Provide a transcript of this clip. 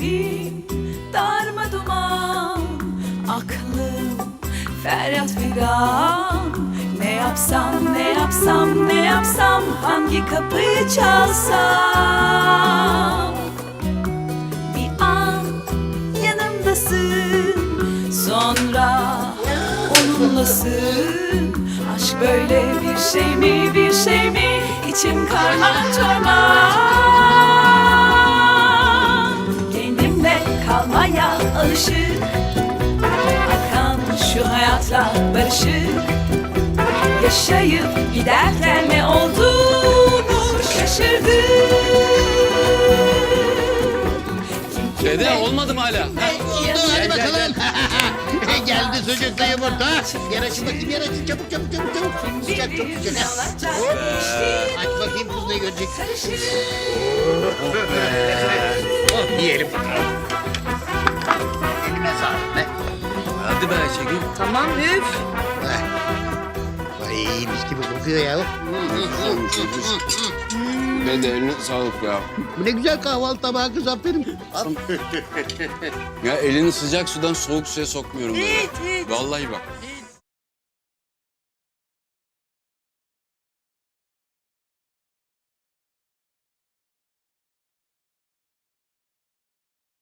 kalbim darma duman. Aklım feryat figan. Ne yapsam ne yapsam ne yapsam Hangi kapıyı çalsam? Bir an yanımdasın Sonra onunlasın. Aşk böyle bir şey mi bir şey mi? İçim karman çorman kalmaya alışık Akan şu hayatla barışık Yaşayıp giderken ne olduğunu şaşırdım Kim Dede olmadı mı hala? Oldu hadi bakalım. Geldi sucuklu yumurta. Yer açın bakayım yer açın çabuk çabuk çabuk çabuk. Sıcak çok sıcak. ha. Hop. Aç bakayım kız ne görecek. Oh yiyelim bakalım. Hadi be Ayşegül. Tamam üf. Vay mis gibi kokuyor ya. Dede eline sağlık ya. Bu ne güzel kahvaltı tabağı kız aferin. Ya elini sıcak sudan soğuk suya sokmuyorum. Hiç hiç. Vallahi bak.